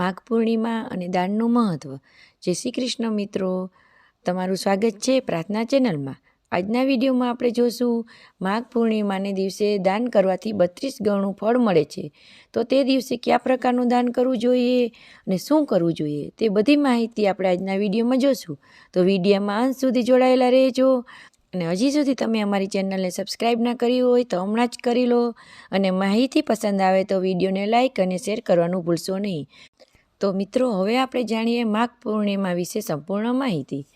માઘ પૂર્ણિમા અને દાનનું મહત્ત્વ જય શ્રી કૃષ્ણ મિત્રો. તમારું સ્વાગત છે પ્રાર્થના ચેનલમાં. આજના વિડીયોમાં આપણે જોશું માઘ પૂર્ણિમાને દિવસે દાન કરવાથી બત્રીસ ગણું ફળ મળે છે. તો તે દિવસે કયા પ્રકારનું દાન કરવું જોઈએ અને શું કરવું જોઈએ તે બધી માહિતી આપણે આજના વિડીયોમાં જોશું. તો વિડીયોમાં અંત સુધી જોડાયેલા રહેજો. અને હજી સુધી તમે અમારી ચેનલને સબસ્ક્રાઈબ ના કરી હોય તો હમણાં જ કરી લો અને માહિતી પસંદ આવે તો વિડીયોને લાઇક અને શેર કરવાનું ભૂલશો નહીં. તો મિત્રો, હવે આપણે જાણીએ માઘ પૂર્ણિમા વિશે સંપૂર્ણ માહિતી.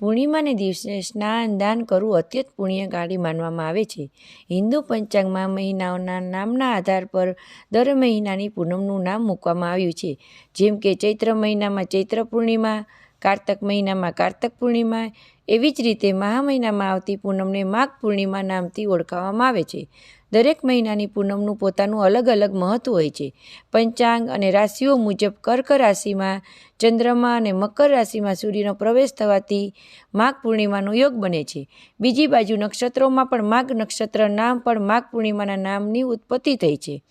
પૂર્ણિમાને દિવસે સ્નાન દાન કરવું અત્યંત ગાડી માનવામાં આવે છે. હિન્દુ પંચાંગમાં મહિનાઓના નામના આધાર પર દર મહિનાની પૂનમનું નામ મૂકવામાં આવ્યું છે. જેમ કે ચૈત્ર મહિનામાં ચૈત્ર પૂર્ણિમા, કારતક મહિનામાં કારતક પૂર્ણિમા એવી જ રીતે મહા મહિનામાં આવતી પૂનમને માઘ પૂર્ણિમા નામથી ઓળખાવવામાં આવે છે. દરેક મહિનાની પૂનમનું પોતાનું અલગ અલગ મહત્વ હોય છે. પંચાંગ અને રાશિઓ મુજબ કર્ક રાશિમાં ચંદ્રમા અને મકર રાશિમાં સૂર્યનો પ્રવેશ થવાથી માઘ પૂર્ણિમાનો યોગ બને છે. બીજી બાજુ નક્ષત્રોમાં પણ માઘ નક્ષત્ર નામ પણ માઘ પૂર્ણિમાના નામની ઉત્પત્તિ થઈ છે.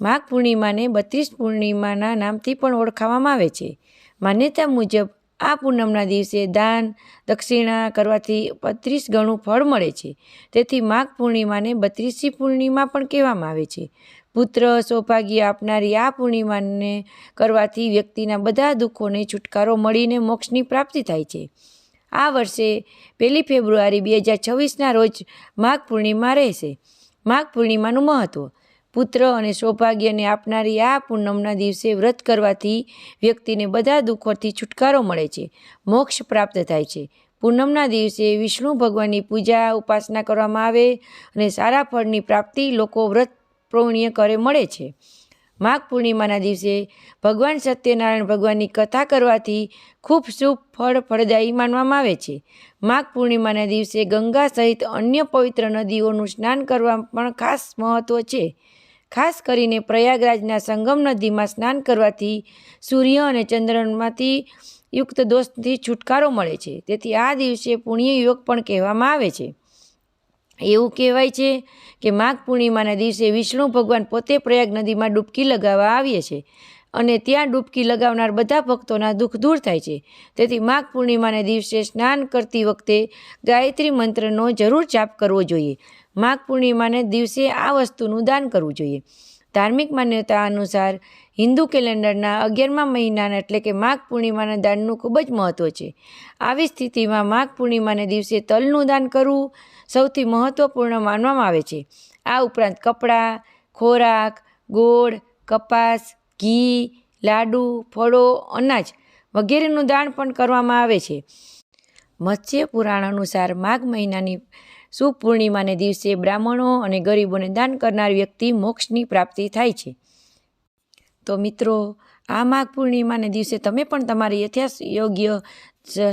માઘ પૂર્ણિમાને બત્રીસ પૂર્ણિમાના નામથી પણ ઓળખાવવામાં આવે છે. માન્યતા મુજબ આ પૂનમના દિવસે દાન દક્ષિણા કરવાથી બત્રીસ ગણું ફળ મળે છે. તેથી માઘ પૂર્ણિમાને બત્રીસી પૂર્ણિમા પણ કહેવામાં આવે છે. પુત્ર સૌભાગ્ય આપનારી આ પૂર્ણિમાને કરવાથી વ્યક્તિના બધા દુઃખોને છુટકારો મળીને મોક્ષની પ્રાપ્તિ થાય છે. આ વર્ષે પહેલી ફેબ્રુઆરી બે હજાર છવ્વીસના રોજ માઘ પૂર્ણિમા રહેશે. માઘ પૂર્ણિમાનું મહત્ત્વ પુત્ર અને સૌભાગ્યને આપનારી આ પૂનમના દિવસે વ્રત કરવાથી વ્યક્તિને બધા દુઃખોથી છુટકારો મળે છે, મોક્ષ પ્રાપ્ત થાય છે. પૂનમના દિવસે વિષ્ણુ ભગવાનની પૂજા, ઉપાસના કરવામાં આવે અને સારા ફળની પ્રાપ્તિ લોકો વ્રત પૂર્ણ્ય કરે મળે છે. માઘ પૂર્ણિમાના દિવસે ભગવાન સત્યનારાયણ ભગવાનની કથા કરવાથી ખૂબ શુભ ફળ, ફળદાયી માનવામાં આવે છે. માઘ પૂર્ણિમાના દિવસે ગંગા સહિત અન્ય પવિત્ર નદીઓનું સ્નાન કરવા પણ ખાસ મહત્ત્વ છે. ખાસ કરીને પ્રયાગરાજના સંગમ નદીમાં સ્નાન કરવાથી સૂર્ય અને ચંદ્રમાંથી યુક્ત દોષથી છુટકારો મળે છે. તેથી આ દિવસે પુણ્ય યોગ પણ કહેવામાં આવે છે. એવું કહેવાય છે કે માઘ પૂર્ણિમાના દિવસે વિષ્ણુ ભગવાન પોતે પ્રયાગ નદીમાં ડૂબકી લગાવવા આવીએ છે. અને ત્યાં ડૂબકી લગાવનાર બધા ભક્તોના દુઃખ દૂર થાય છે. તેથી માઘ પૂર્ણિમાને દિવસે સ્નાન કરતી વખતે ગાયત્રી મંત્રનો જરૂર જાપ કરવો જોઈએ. માઘ પૂર્ણિમાને દિવસે આ વસ્તુનું દાન કરવું જોઈએ. ધાર્મિક માન્યતા અનુસાર હિન્દુ કેલેન્ડરના અગિયારમા મહિનાના એટલે કે માઘ પૂર્ણિમાના દાનનું ખૂબ જ મહત્ત્વ છે. આવી સ્થિતિમાં માઘ પૂર્ણિમાને દિવસે તલનું દાન કરવું સૌથી મહત્ત્વપૂર્ણ માનવામાં આવે છે. આ ઉપરાંત કપડાં, ખોરાક, ગોળ, કપાસ ઘી, લાડુ, ફળો, અનાજ વગેરેનું દાન પણ કરવામાં આવે છે. મત્સ્ય પુરાણ અનુસાર માઘ મહિનાની શુભ પૂર્ણિમાને દિવસે બ્રાહ્મણો અને ગરીબોને દાન કરનાર વ્યક્તિ મોક્ષની પ્રાપ્તિ થાય છે. તો મિત્રો, આ માઘ પૂર્ણિમાને દિવસે તમે પણ તમારી યથાસ યોગ્ય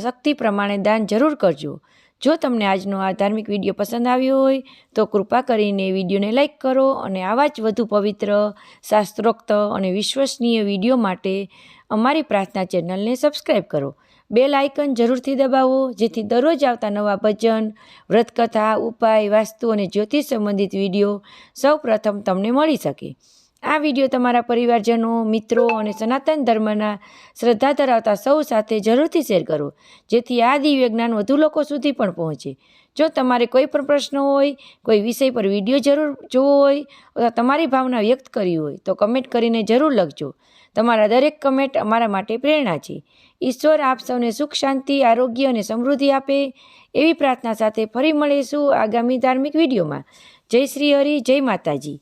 શક્તિ પ્રમાણે દાન જરૂર કરજો. જો તમને આજનો આ ધાર્મિક વીડિયો પસંદ આવ્યો હોય, તો કૃપા કરીને વિડીયોને લાઇક કરો અને આવા જ વધુ પવિત્ર, શાસ્ત્રોક્ત અને વિશ્વસનીય વીડિયો માટે અમારી પ્રાર્થના ચેનલને સબસ્ક્રાઈબ કરો. બેલ આઇકન જરૂરથી દબાવો, જેથી દરરોજ આવતા નવા ભજન, વ્રતકથા, ઉપાય, વાસ્તુ અને જ્યોતિષ સંબંધિત વીડિયો સૌપ્રથમ તમને મળી શકે. આ વીડિયો તમારા પરિવારજનો, મિત્રો અને સનાતન ધર્મના શ્રદ્ધા ધરાવતા સૌ સાથે જરૂરથી શેર કરો, જેથી આ દિવ્ય જ્ઞાન વધુ લોકો સુધી પણ પહોંચે. જો તમારે કોઈ પણ પ્રશ્ન હોય, કોઈ વિષય પર વીડિયો જરૂર જોવો હોય, અથવા તમારી ભાવના વ્યક્ત કરવી હોય, તો કમેન્ટ કરીને જરૂર લખજો. તમારા દરેક કમેન્ટ અમારા માટે પ્રેરણા છે. ઈશ્વર આપ સૌને સુખ, શાંતિ, આરોગ્ય અને સમૃદ્ધિ આપે એવી પ્રાર્થના સાથે ફરી મળીશું આગામી ધાર્મિક વિડીયોમાં. જય શ્રી હરિ, જય માતાજી.